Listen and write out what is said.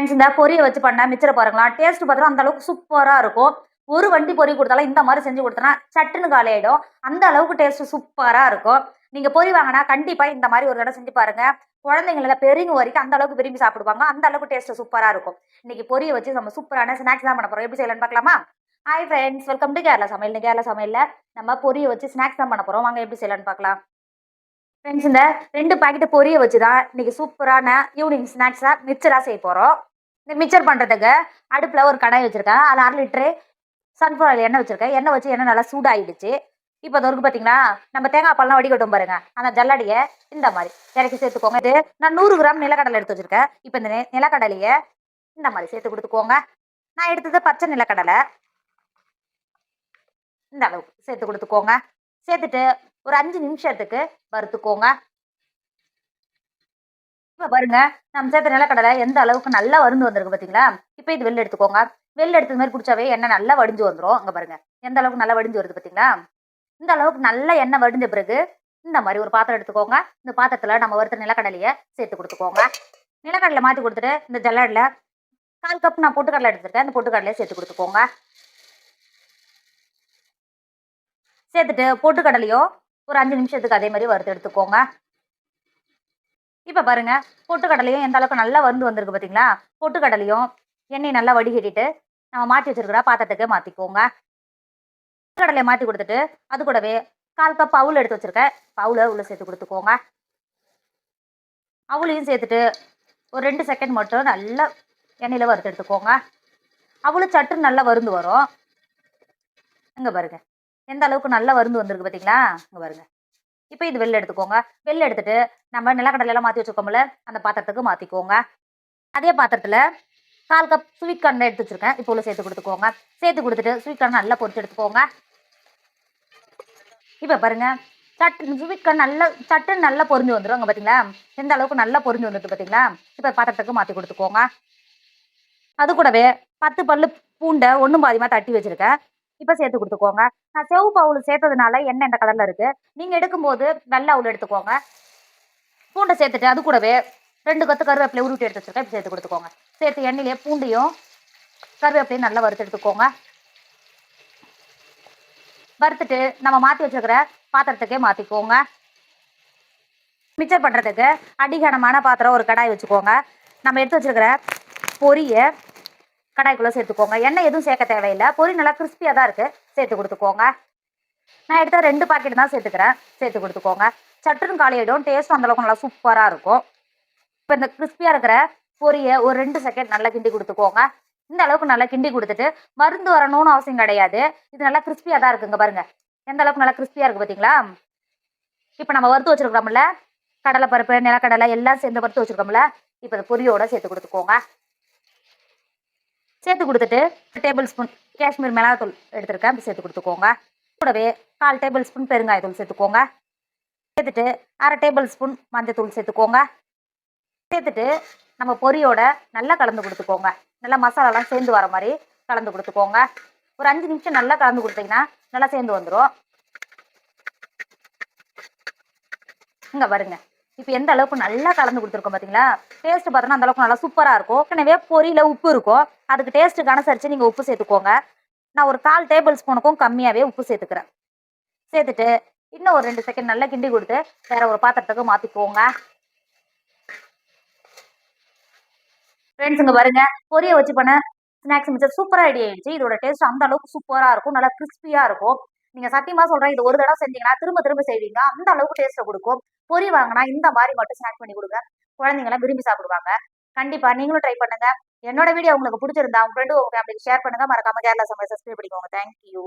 Friends இந்த பொரியை வச்சு பண்ண மிச்சரை பாருங்களா டேஸ்ட் பார்த்தாலும் அந்த அளவுக்கு சூப்பராக இருக்கும். ஒரு வண்டி பொறி கொடுத்தாலும் இந்த மாதிரி செஞ்சு கொடுத்தனா சட்டுன்னு காலி ஆயிடும். அந்த அளவுக்கு டேஸ்ட் சூப்பராக இருக்கும். நீங்கள் பொரி வாங்கினா கண்டிப்பாக இந்த மாதிரி ஒரு தடவை செஞ்சு பாருங்க. குழந்தைங்கள பெரியவங்க வரைக்கும் அந்த அளவுக்கு விரும்பி சாப்பிடுவாங்க. அந்த அளவுக்கு டேஸ்ட் சூப்பராக இருக்கும். இன்னைக்கு பொரியை வச்சு நம்ம சூப்பரான ஸ்நாக்ஸ் தான் பண்ண போகிறோம் எப்படி செய்யலாம்னு பார்க்கலாமா? Hi friends welcome to Kerala சமையல். கேரளா சமையலில் நம்ம பொரியை வச்சு ஸ்நாக்ஸ் தான் பண்ண போகிறோம் வாங்க எப்படி செய்யலாம்னு பார்க்கலாம். ஃப்ரெண்ட்ஸ் இந்த ரெண்டு பாக்கெட் பொரியை வச்சு தான் இன்னைக்கு சூப்பரான ஈவினிங் ஸ்நாக்ஸாக மிச்சராக செய்ய போகிறோம் இந்த மிக்சர் பண்ணுறதுக்கு அடுப்பில் ஒரு கடாய் வச்சுருக்கேன். அதில் அரை லிட்டரு சன்ஃப்ளவர் ஆயில் எண்ணெய் வச்சுருக்கேன். எண்ணெய் வச்சு எண்ணெய் நல்லா சூடாகிடுச்சு இப்போ அது வரைக்கும் பார்த்தீங்களா நம்ம தேங்காய் பால்லாம் வடிகட்டும் பாருங்க. அந்த ஜல்லடியை இந்த மாதிரி இறக்கி சேர்த்துக்கோங்க. இது நான் நூறு கிராம் நிலக்கடலை எடுத்து வச்சுருக்கேன். இப்போ இந்த நிலக்கடலையை இந்த மாதிரி சேர்த்து கொடுத்துக்கோங்க. நான் எடுத்தது பச்சை நிலக்கடலை. இந்த அளவுக்கு சேர்த்து கொடுத்துக்கோங்க. சேர்த்துட்டு ஒரு அஞ்சு நிமிஷத்துக்கு வறுத்துக்கோங்க. இப்போ பாருங்க நம்ம சேர்த்த நிலக்கடலை எந்த அளவுக்கு நல்லா வருந்து வந்திருக்கு பார்த்தீங்களா இப்போ இது வெளில எடுத்துக்கோங்க. வெளில எடுத்தது மாதிரி குடிச்சாவே எண்ணெய் நல்லா வடிஞ்சு வந்துடும் அங்கே பாருங்க எந்த அளவுக்கு நல்லா வடிஞ்சு வருது பார்த்தீங்களா இந்த அளவுக்கு நல்ல எண்ணெய் வடிஞ்ச பிறகு இந்த மாதிரி ஒரு பாத்திரம் எடுத்துக்கோங்க. இந்த பாத்திரத்தில் நம்ம வறுத்த நிலக்கடலையை சேர்த்து கொடுத்துக்கோங்க. நிலக்கடலை மாற்றி கொடுத்துட்டு இந்த ஜல்லடில் கால் கப் நான் பொட்டுக்கடலை எடுத்துருக்கேன். அந்த பொட்டுக்கடலையை சேர்த்து கொடுத்துக்கோங்க. சேர்த்துட்டு பொட்டுக்கடலையும் ஒரு அஞ்சு நிமிஷத்துக்கு அதே மாதிரி வறுத்து எடுத்துக்கோங்க. இப்போ பாருங்க பொட்டுக்கடலையும் எந்த அளவுக்கு நல்லா வந்து வந்திருக்கு பார்த்தீங்களா பொட்டுக்கடலையும் எண்ணெய் நல்லா வடிகட்டிட்டு நம்ம மாற்றி வச்சிருக்கிற பாத்திரத்துக்கு மாற்றிக்கோங்க கடலையை மாற்றி கொடுத்துட்டு அது கூடவே கால் கப் அவுள் எடுத்து வச்சிருக்கேன். அவுளை உள்ள சேர்த்து கொடுத்துக்கோங்க. அவுளையும் சேர்த்துட்டு ஒரு ரெண்டு செகண்ட் மட்டும் நல்லா எண்ணெயில் வறுத்து எடுத்துக்கோங்க. அவளும் சட்டு நல்லா வருந்து வரும். இங்கே பாருங்க எந்த அளவுக்கு நல்லா வருந்து வந்திருக்கு பார்த்தீங்களா இங்கே பாருங்க. இப்போ இது வெளில எடுத்துக்கோங்க. வெளில எடுத்துட்டு நம்ம நிலக்கடலையெல்லாம் மாற்றி வச்சுருக்கோம்ல அந்த பாத்திரத்துக்கு மாற்றிக்கோங்க அதே பாத்திரத்தில் கால் கப் ஸ்வீட் கார்ன் எடுத்து வச்சிருக்கேன். இப்போ உள்ள சேர்த்து கொடுத்துக்கோங்க. சேர்த்து கொடுத்துட்டு ஸ்வீட் கார்ன் நல்லா பொறிச்சு எடுத்துக்கோங்க. இப்போ பாருங்க சட்டு ஸ்வீட் கார்ன் நல்லா சட்டுன்னு நல்லா பொரிஞ்சு வந்துடும் அங்கே பார்த்தீங்களா எந்த அளவுக்கு நல்லா பொரிஞ்சு வந்துட்டு பார்த்தீங்களா இப்போ பாத்திரத்துக்கு மாற்றி கொடுத்துக்கோங்க. அது கூடவே பத்து பல்லு பூண்டை ஒன்றும் பாதிமாக தட்டி வச்சிருக்கேன். இப்போ சேர்த்து கொடுத்துக்கோங்க. நான் செவப்பு அவுள் சேர்த்ததுனால எண்ணெய் இந்த கலரில் இருக்குது நீங்கள் எடுக்கும்போது வெள்ளை அவுள் எடுத்துக்கோங்க. பூண்டை சேர்த்துட்டு அது கூடவே ரெண்டு கொத்து கருவேப்பிலை உருட்டி எடுத்து வச்சுருக்கேன். இப்போ சேர்த்து கொடுத்துக்கோங்க. சேர்த்து எண்ணெயிலே பூண்டையும் கருவேப்பிலையும் நல்லா வறுத்து எடுத்துக்கோங்க. வறுத்துட்டு நம்ம மாற்றி வச்சிருக்கிற பாத்திரத்துக்கே மாற்றிக்கோங்க மிச்சர் பண்ணுறதுக்கு அடிகனமான பாத்திரம் ஒரு கடாய் வச்சுக்கோங்க. நம்ம எடுத்து வச்சிருக்கிற பொரியை கடாய்க்குள்ளே சேர்த்துக்கோங்க. எண்ணெய் எதுவும் சேர்க்க தேவையில்லை. பொரி நல்லா கிறிஸ்பியாக தான் இருக்குது சேர்த்து கொடுத்துக்கோங்க. நான் எடுத்த ரெண்டு பாக்கெட் தான் சேர்த்துக்கிறேன். சேர்த்து கொடுத்துக்கோங்க. சட்டுன்னு காலியாயிடும். டேஸ்ட்டும் அந்தளவுக்கு நல்லா சூப்பராக இருக்கும். இப்போ இந்த கிறிஸ்பியாக இருக்கிற பொரியை ஒரு ரெண்டு செகண்ட் நல்லா கிண்டி கொடுத்துக்கோங்க. இந்த அளவுக்கு நல்லா கிண்டி கொடுத்துட்டு மருந்து வரணும்னு அவசியம் கிடையாது. இது நல்லா கிறிஸ்பியாக தான் இருக்குங்க பாருங்க. எந்த அளவுக்கு நல்லா கிறிஸ்பியாக இருக்குது பார்த்தீங்களா இப்போ நம்ம வறுத்து வச்சுருக்கிறோம்ல. கடலை பருப்பு நிலக்கடலை எல்லாம் சேர்ந்து வறுத்து வச்சிருக்கோம்ல இப்போ இந்த பொரியோட சேர்த்து கொடுத்துக்கோங்க. சேர்த்து கொடுத்துட்டு டேபிள் ஸ்பூன் காஷ்மீர் மிளகாத்தூள் எடுத்துருக்கேன். இப்போ சேர்த்து கொடுத்துக்கோங்க. கூடவே கால் டேபிள் ஸ்பூன் பெருங்காயத்தூள் சேர்த்துக்கோங்க. சேர்த்துட்டு அரை டேபிள் ஸ்பூன் மஞ்சத்தூள் சேர்த்துக்கோங்க. சேர்த்துட்டு நம்ம பொரியோட நல்லா கலந்து கொடுத்துக்கோங்க. நல்லா மசாலாலாம் சேர்ந்து வர மாதிரி கலந்து கொடுத்துக்கோங்க. ஒரு அஞ்சு நிமிஷம் நல்லா கலந்து கொடுத்தீங்கன்னா நல்லா சேர்ந்து வந்துடும் இங்கே வருங்க இப்போ எந்த அளவுக்கு நல்லா கலந்து கொடுத்துருக்கோம் பார்த்தீங்களா டேஸ்ட் பார்த்தோன்னா அந்த அளவுக்கு நல்லா சூப்பராக இருக்கும். எனவே பொரியல உப்பு இருக்கும் அதுக்கு டேஸ்ட்டுக்கு அனுசரித்து நீங்கள் உப்பு சேர்த்துக்கோங்க. நான் ஒரு கால் டேபிள் ஸ்பூனுக்கும் கம்மியாகவே உப்பு சேர்த்துக்கிறேன். சேர்த்துட்டு இன்னும் ஒரு ரெண்டு செகண்ட் நல்லா கிண்டி கொடுத்து வேற ஒரு பாத்திரத்துக்கு மாற்றிக்கோங்க ஃப்ரெண்ட்ஸுங்க பாருங்க பொரிய வச்சு பண்ண ஸ்நாக்ஸ் மிச்சம் சூப்பராக ரெடி ஆயிடுச்சு. இதோட டேஸ்ட் அந்த அளவுக்கு சூப்பராக இருக்கும். நல்லா கிறிஸ்பியாக இருக்கும். நீங்க சத்தியமா சொல்றேன் இது ஒரு தடவை செஞ்சீங்கன்னா திரும்ப திரும்ப செய்வீங்க. அந்த அளவுக்கு டேஸ்ட்டை கொடுக்கும். பொரி வாங்கினா இந்த மாதிரி மட்டும் ஸ்நாக் பண்ணி கொடுங்க. குழந்தைங்களாம் விரும்பி சாப்பிடுவாங்க. கண்டிப்பா நீங்களும் ட்ரை பண்ணுங்க. என்னோட வீடியோ உங்களுக்கு பிடிச்சிருந்தா உங்க ஃப்ரெண்டு உங்க ஃபேமிலிக்கு ஷேர் பண்ணுங்க. மறக்காம கேரளா சமையல் சப்ஸ்கிரைப் பண்ணிக்கோங்க. தேங்க்யூ